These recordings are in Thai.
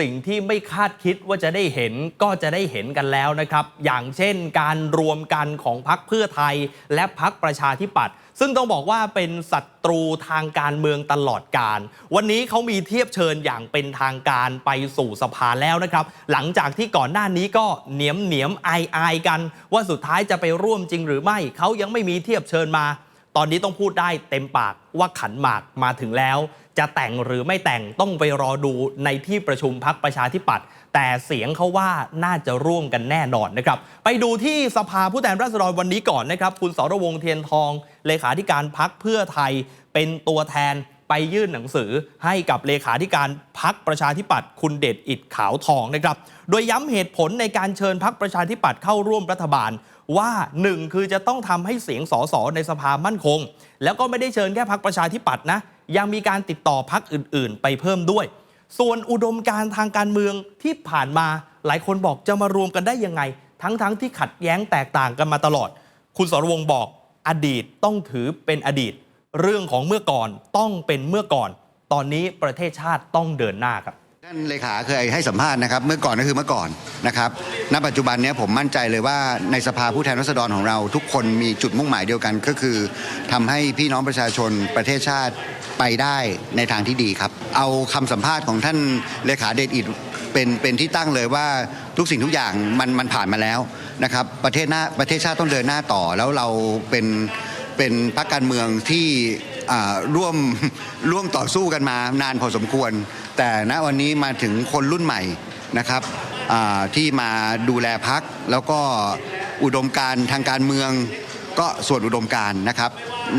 สิ่งที่ไม่คาดคิดว่าจะได้เห็นก็จะได้เห็นกันแล้วนะครับ อย่างเช่นการรวมกันของพักเพื่อไทยและพักประชาธิปัตย์ซึ่งต้องบอกว่าเป็นศัตรูทางการเมืองตลอดการ วันนี้เขามีเทียบเชิญอย่างเป็นทางการไปสู่สภาแล้วนะครับ หลังจากที่ก่อนหน้านี้ก็เหนียมเหนียมอายอายกัน ว่าสุดท้ายจะไปร่วมจริงหรือไม่เขายังไม่มีเทียบเชิญมา ตอนนี้ต้องพูดได้เต็มปากว่าขันหมากมาถึงแล้ว จะแต่งหรือไม่แต่งต้องไปรอดูในที่ประชุมพักประชาธิปัตย์แต่เสียงเขาว่าน่าจะร่วมกันแน่นอนนะครับ ไปดูที่สภาผู้แทนราษฎรวันนี้ก่อนนะครับ คุณสรวงเทียนทอง เลขาธิการพักเพื่อไทยเป็นตัวแทนไปยื่นหนังสือให้กับเลขาธิการพักประชาธิปัตย์คุณเดชอิดขาวทองนะครับ โดยย้ำเหตุผลในการเชิญพักประชาธิปัตย์เข้าร่วมรัฐบาลว่าหนึ่งคือจะต้องทำให้เสียงสสในสภามั่นคง แล้วก็ไม่ได้เชิญแค่พักประชาธิปัตย์นะ ยังมีการติดต่อพักอื่น ๆ ไปเพิ่มด้วย ส่วนอุดมการทางการเมืองที่ผ่านมาหลายคนบอกจะมารวมกันได้ยังไง ทั้งๆทที่ขัดแย้งแตกต่างกันมาตลอด คุณสรวงบอกอดีตต้องถือเป็นอดีต เรื่องของเมื่อก่อนต้องเป็นเมื่อก่อน ตอนนี้ประเทศชาติต้องเดินหน้าครับท่านเลขาเคยให้สัมภาษณ์นะครับ เมื่อก่อนก็คือเมื่อก่อนนะครับณปัจจุบันนี้ผมมั่นใจเลยว่าในสภาผู้แทนราษฎรของเรา ทุกคนมีจุดมุ่งหมายเดียวกันก็คือทำให้พี่น้องประชาชนประเทศชาติ ไปได้ในทางที่ดีครับ เอาคำสัมภาษณ์ของท่านเลขาเดชอิดเป็นเป็นที่ตั้งเลยว่าทุกสิ่งทุกอย่างมันมันผ่านมาแล้วนะครับ ประเทศหน้าประเทศชาติต้องเดินหน้าต่อ แล้วเราเป็นเป็นพรรคการเมืองที่ร่วมร่วมต่อสู้กันมานานพอสมควร แต่ณวันนี้มาถึงคนรุ่นใหม่นะครับที่มาดูแลพักแล้วก็อุดมการทางการเมือง ก็ส่วนอุดมการณ์นะครับ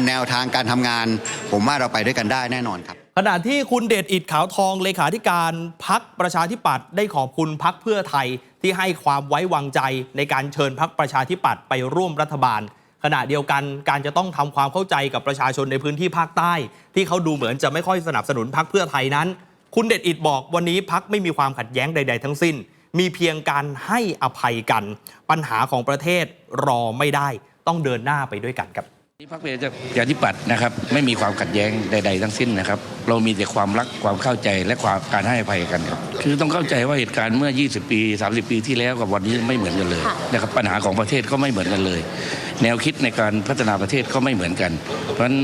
แนวทางการทำงาน ผมว่าเราไปด้วยกันได้แน่นอนครับ ขณะที่คุณเดชอิดขาวทองเลขาธิการพักประชาธิปัตย์ได้ขอบคุณพักเพื่อไทยที่ให้ความไว้วางใจในการเชิญพักประชาธิปัตย์ไปร่วมรัฐบาล ขณะเดียวกันการจะต้องทำความเข้าใจกับประชาชนในพื้นที่ภาคใต้ ที่เขาดูเหมือนจะไม่ค่อยสนับสนุนพักเพื่อไทยนั้น คุณเดชอิดบอกวันนี้พักไม่มีความขัดแย้งใด ๆ ทั้งสิ้น มีเพียงการให้อภัยกัน ปัญหาของประเทศรอไม่ได้ ต้องเดินหน้าไปด้วยกันครับที่พรรคประชาธิปัตย์นะครับไม่มีความขัดแย้งใด ๆ ทั้งสิ้นนะครับ เรามีแต่ความรักความเข้าใจและความการให้อภัยกันครับคือต้องเข้าใจว่าเหตุการณ์เมื่อ 20 ปี 30 ปีที่แล้วกับวันนี้ไม่เหมือนกันเลยนะครับปัญหาของประเทศก็ไม่เหมือนกันเลย แนวคิดในการพัฒนาประเทศก็ไม่เหมือนกัน เพราะฉะนั้น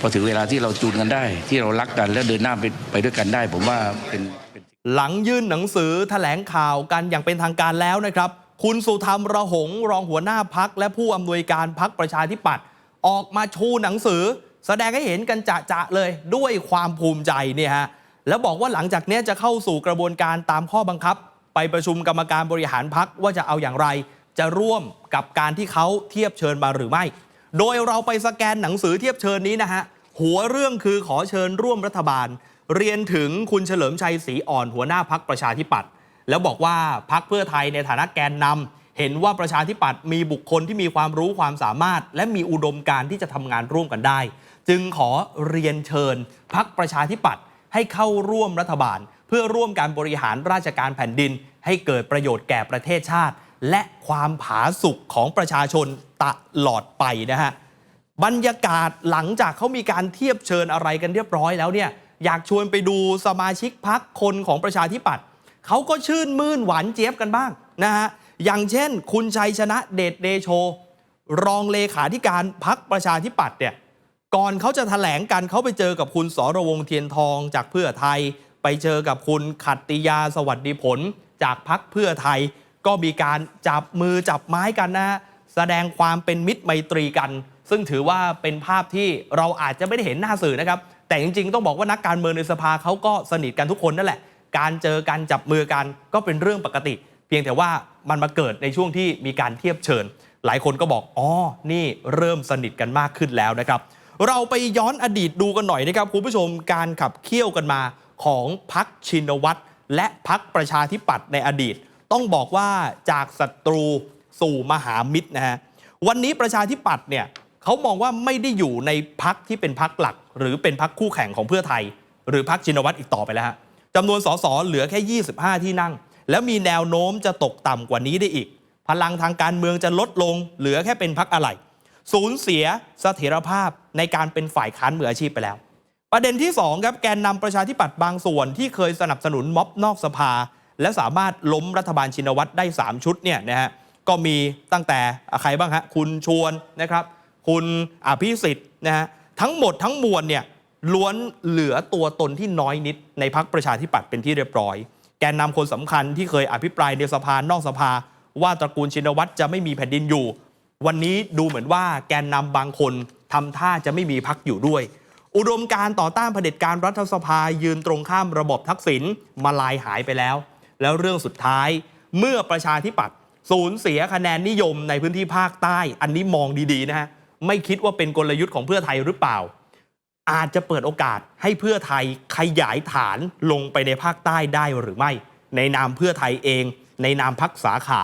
พอถึงเวลาที่เราจูนกันได้ ที่เรารักกันและเดินหน้าไปไปด้วยกันได้ ผมว่าเป็นเป็นหลังยื่นหนังสือแถลงข่าวกันอย่างเป็นทางการแล้วนะครับ คุณสุธรรมระหงรองหัวหน้าพักและผู้อำนวยการพักประชาธิปัตย์ออกมาชูหนังสือ แสดงให้เห็นกันจะๆเลยด้วยความภูมิใจเนี่ยฮะแล้วบอกว่าหลังจากนี้จะเข้าสู่กระบวนการตามข้อบังคับ ไปประชุมกรรมการบริหารพักว่าจะเอาอย่างไร จะร่วมกับการที่เขาเทียบเชิญมาหรือไม่ โดยเราไปสแกนหนังสือเทียบเชิญนี้นะฮะหัวเรื่องคือขอเชิญร่วมรัฐบาล เรียนถึงคุณเฉลิมชัยศรีอ่อนหัวหน้าพักประชาธิปัตย์ แล้วบอกว่าพักเพื่อไทยในฐานะแกนนำเห็นว่าประชาธิปัตย์มีบุคคลที่มีความรู้ความสามารถ และมีอุดมการที่จะทำงานร่วมกันได้ จึงขอเรียนเชิญ พักประชาธิปัตย์ให้เข้าร่วมรัฐบาล เพื่อร่วมการบริหารราชการแผ่นดิน ให้เกิดประโยชน์แก่ประเทศชาติ และความผาสุกของประชาชนตลอดไปนะฮะบรรยากาศหลังจากเขามีการเทียบเชิญอะไรกันเรียบร้อยแล้วเนี่ยอยากชวนไปดูสมาชิกพักคนของประชาธิปัตย์ เขาก็ชื่นมื่นหวานเจี๊ยบกันบ้างนะฮะอย่างเช่น คุณชัยชนะเดชเดโช รองเลขาธิการพักประชาธิปัตย์เนี่ยก่อนเขาจะแถลงกันเขาไปเจอกับคุณสรวงเทียนทองจากเพื่อไทย ไปเจอกับคุณขัตติยาสวัสดิผล จากพักเพื่อไทย ก็มีการจับมือจับไม้กันนะฮะแสดงความเป็นมิตรไมตรีกัน ซึ่งถือว่าเป็นภาพที่เราอาจจะไม่ได้เห็นหน้าสื่อนะครับ แต่จริงๆ ต้องบอกว่านักการเมืองในสภาเขาก็สนิทกันทุกคนนั่นแหละ การเจอกันจับมือกันก็เป็นเรื่องปกติ เพียงแต่ว่ามันมาเกิดในช่วงที่มีการเทียบเชิญ หลายคนก็บอกอ๋อนี่เริ่มสนิทกันมากขึ้นแล้วนะครับ เราไปย้อนอดีตดูกันหน่อยนะครับคุณผู้ชมการขับเคี่ยวกันมาของพักชินวัตรและพักประชาธิปัตย์ในอดีต ต้องบอกว่าจากศัตรูสู่มหามิตรนะฮะวันนี้ประชาธิปัตย์เนี่ยเขามองว่าไม่ได้อยู่ในพักที่เป็นพักหลัก หรือเป็นพักคู่แข่งของเพื่อไทย หรือพักชินวัตรอีกต่อไปแล้วฮะ จำนวนสสเหลือแค่ 25 ที่นั่ง แล้วมีแนวโน้มจะตกต่ำกว่านี้ได้อีก พลังทางการเมืองจะลดลง เหลือแค่เป็นพักอะไรสูญเสียเสถียรภาพในการเป็นฝ่ายค้านมืออาชีพไปแล้ว ประเด็นที่ 2 ครับ แกนนำประชาธิปัตย์บางส่วนที่เคยสนับสนุนม็อบนอกสภา และสามารถล้มรัฐบาลชินวัตรได้ 3 ชุดเนี่ยนะฮะก็มีตั้งแต่ใครบ้างฮะคุณชวนนะครับ คุณอภิสิทธิ์นะฮะทั้งหมดทั้งมวลเนี่ย ล้วนเหลือตัวตนที่น้อยนิดในพักประชาธิปัตย์เป็นที่เรียบร้อย แกนนำคนสำคัญที่เคยอภิปรายในสภานอกสภา ว่าตระกูลชินวัตรจะไม่มีแผ่นดินอยู่ วันนี้ดูเหมือนว่าแกนนำบางคนทำท่าจะไม่มีพักอยู่ด้วย อุดมการต่อต้านเผด็จการรัฐสภายืนตรงข้ามระบบทักษิณมาลายหายไปแล้ว แล้วเรื่องสุดท้าย เมื่อประชาธิปัตย์สูญเสียคะแนนนิยมในพื้นที่ภาคใต้ อันนี้มองดีๆนะฮะไม่คิดว่าเป็นกลยุทธ์ของเพื่อไทยหรือเปล่า อาจจะเปิดโอกาสให้เพื่อไทยขยายฐานลงไปในภาคใต้ได้หรือไม่ ในนามเพื่อไทยเอง ในนามพักสาขา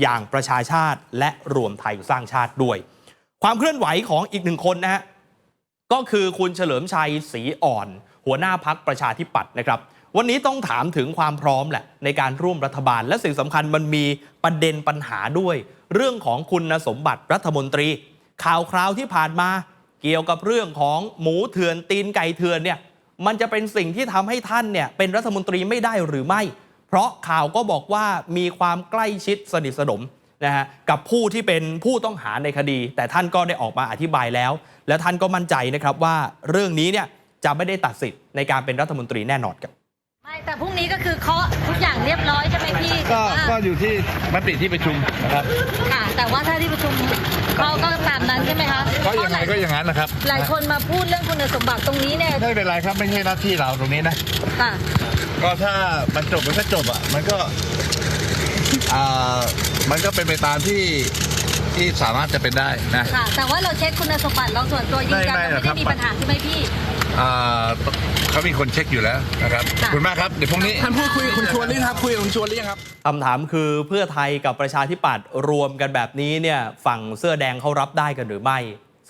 อย่างประชาชาติและรวมไทยสร้างชาติด้วย ความเคลื่อนไหวของอีกหนึ่งคนนะฮะก็คือคุณเฉลิมชัยศรีอ่อน หัวหน้าพักประชาธิปัตย์นะครับ วันนี้ต้องถามถึงความพร้อมแหละในการร่วมรัฐบาล และสิ่งสำคัญมันมีประเด็นปัญหาด้วย เรื่องของคุณสมบัติรัฐมนตรี ข่าวคราวที่ผ่านมา เกี่ยวกับเรื่องของหมูเถื่อนตีนไก่เถื่อนเนี่ยมันจะเป็นสิ่งที่ทำให้ท่านเนี่ยเป็นรัฐมนตรีไม่ได้หรือไม่ เพราะข่าวก็บอกว่ามีความใกล้ชิดสนิทสนมนะฮะกับผู้ที่เป็นผู้ต้องหาในคดี แต่ท่านก็ได้ออกมาอธิบายแล้ว และท่านก็มั่นใจนะครับว่าเรื่องนี้เนี่ยจะไม่ได้ตัดสิทธิ์ในการเป็นรัฐมนตรีแน่นอนครับ แต่พรุ่งนี้ก็คือเคาะทุกอย่างเรียบร้อยใช่ไหมพี่ก็ว่าก็ อยู่ที่มติที่ประชุมนะครับ ค่ะ แต่ว่าถ้าที่ประชุมเขาก็ตามนั้นใช่ไหมคะก็ยังไงก็อย่างนั้นนะครับ หลายคนมาพูดเรื่องคุณสมบัติตรงนี้เนี่ยไม่เป็นไรครับไม่ใช่หน้าที่เราตรงนี้นะ ค่ะ ก็ถ้ามันจบมันก็จบอะ มันก็อ่ามันก็เป็นไปตามที่ที่สามารถจะเป็นได้นะ ค่ะ แต่ว่าเราเช็คคุณสมบัติเราส่วนตัวยืนยันไม่ว่าไม่ไม่ครัได้บ มีปัญหาใช่ไหมพี่ อ่าเขามีคนเช็คอยู่แล้วนะครับขอบคุณมากครับเดี๋ยวพรุ่งนี้ ท่านพูดคุยกับคุณชวนหรือยังครับคุยกับคุณชวนหรือยังครับ คำถามคือเพื่อไทยกับประชาธิปัตย์รวมกันแบบนี้เนี่ยฝั่งเสื้อแดงเขารับได้กันหรือไม่